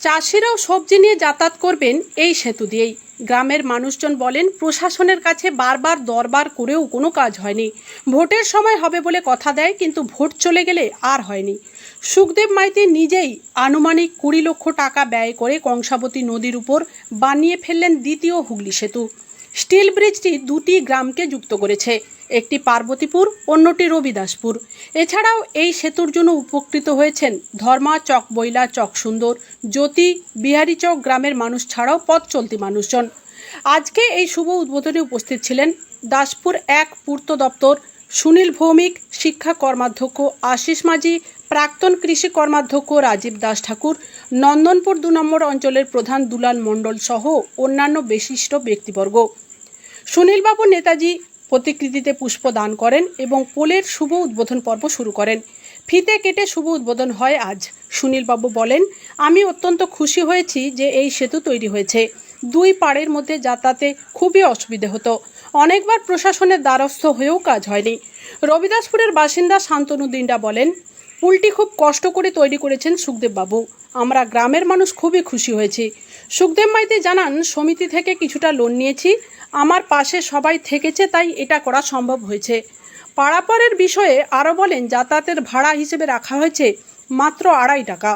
চাষিরাও সবজি নিয়ে যাতায়াত করবেন এই সেতু দিয়েই। গ্রামের মানুষজন বলেন, প্রশাসনের কাছে বারবার দরবার করেও কোনো কাজ হয়নি। ভোটের সময় হবে বলে কথা দেয়, কিন্তু ভোট চলে গেলে আর হয়নি। সুখদেব মাইতি নিজেই আনুমানিক কুড়ি লক্ষ টাকা ব্যয় করে কংসাবতী নদীর উপর বানিয়ে ফেললেন দ্বিতীয় হুগলি সেতু। স্টিল ব্রিজটি দুটি গ্রামকে যুক্ত করেছে। একটি পার্বতীপুর, অন্যটি রবিদাসপুর। এছাড়াও এই সেতুর জন্য উপকৃত হয়েছেন ধর্মা চক বইলা চক সুন্দর, জ্যোতি বিহারী চক গ্রামের মানুষ ছাড়াও পথ চলতি মানুষজন। আজকে এই শুভ উদ্বোধনে উপস্থিত ছিলেন দাসপুর এক পূর্ত দপ্তর, সুনীল ভৌমিক, শিক্ষা কর্মাধ্যক্ষ আশিস মাঝি, প্রাক্তন কৃষি কর্মাধ্যক্ষ রাজীব দাস ঠাকুর, নন্দনপুর দু নম্বর অঞ্চলের প্রধান দুলাল মণ্ডল সহ অন্যান্য বিশিষ্ট ব্যক্তিবর্গ। সুনীলবাবু নেতাজি প্রতিকৃতিতে পুষ্প দান করেন এবং পোলের শুভ উদ্বোধন পর্ব শুরু করেন। ফিতে কেটে শুভ উদ্বোধন হয় আজ। সুনীলবাবু বলেন, আমি অত্যন্ত খুশি হয়েছি যে এই সেতু তৈরি হয়েছে। দুই পাড়ের মধ্যে যাতায়াতে খুবই অসুবিধে হতো। অনেকবার প্রশাসনের দ্বারস্থ হয়েও কাজ হয়নি। রবিদাসপুরের বাসিন্দা শান্তনু দিন্ডা বলেন পুলটি খুব কষ্ট করে তৈরি করেছেন সুখদেব বাবু আমরা গ্রামের মানুষ খুবই খুশি হয়েছি। সুখদেব মাইতি জানান, সমিতি থেকে কিছুটা লোন নিয়েছি, আমার পাশে সবাই থেকেছে, তাই এটা করা সম্ভব হয়েছে। পারাপারের বিষয়ে আরও বলেন, যাতায়াতের ভাড়া হিসেবে রাখা হয়েছে মাত্র আড়াই টাকা।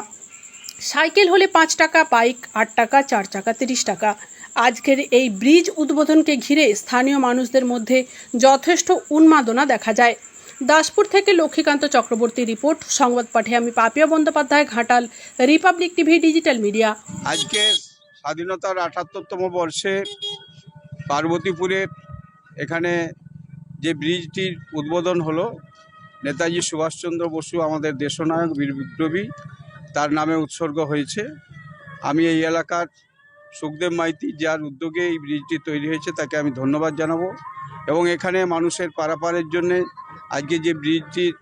সাইকেল হলে পাঁচ টাকা, বাইক আট টাকা, চার চাকা, তিরিশ টাকা। আজকের এই ব্রিজ উদ্বোধনকে ঘিরে স্থানীয় মানুষদের মধ্যে যথেষ্ট উন্মাদনা দেখা যায়। দাসপুর থেকে লক্ষ্মীকান্ত চক্রবর্তী রিপোর্ট। সংবাদ পাঠে আমি Papiya Bandyopadhyay Ghatal, Republic TV, digital media. আজকে স্বাধীনতার আটাত্তরতম বর্ষে পার্বতীপুরে এখানে যে ব্রিজটির উদ্বোধন হলো, নেতাজি সুভাষচন্দ্র বসু, আমাদের দেশনায়ক বীর বিপ্লবী, তার নামে উৎসর্গ হয়েছে। আমি এই এলাকার সুখদেব মাইতি, যার উদ্যোগে এই ব্রিজটি তৈরি হয়েছে, তাকে আমি ধন্যবাদ জানাব। এবং এখানে মানুষের পারাপারের জন্যে আজকে যে ব্রিজটির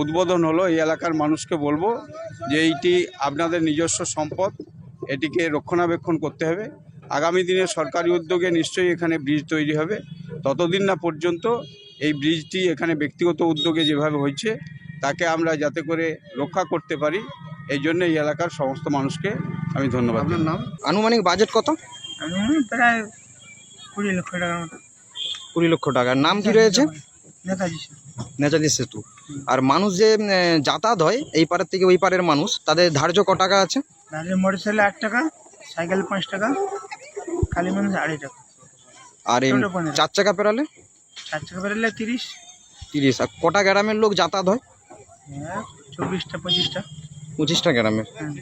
উদ্বোধন হলো এই এলাকার মানুষকে বলব যে এইটি আপনাদের নিজস্ব সম্পদ এটিকে রক্ষণাবেক্ষণ করতে হবে। আগামী দিনে সরকারি উদ্যোগে নিশ্চয়ই এখানে ব্রিজ তৈরি হবে। ততদিন না পর্যন্ত এই ব্রিজটি এখানে ব্যক্তিগত উদ্যোগে যেভাবে হয়েছে তাকে আমরা যাতে করে রক্ষা করতে পারি এই জন্য এই এলাকার সমস্ত মানুষকে আমি ধন্যবাদ আপনার নাম? আনুমানিক বাজেট কত? প্রায় কুড়ি লক্ষ টাকার মতো। কুড়ি লক্ষ টাকার। নাম কি রয়েছে? নেতাজি নেতাজি সেতু আর মানুষ যে যাতায়াত হয় এই পারের থেকে ওই পারের মানুষ তাদের ধার্য ক টাকা আছে? মোটর সাইকেল আট টাকা সাইকেল পাঁচ টাকা কালী মানুষ আড়াই টাকা। আর এই চার চাকা পেরালে? চার টাকা বেরোলে তিরিশ। তিরিশ। আর কটা গ্রামের লোক যাতায়াত হয়? হ্যাঁ চব্বিশটা পঁচিশটা। পঁচিশটা গ্রামের। হ্যাঁ।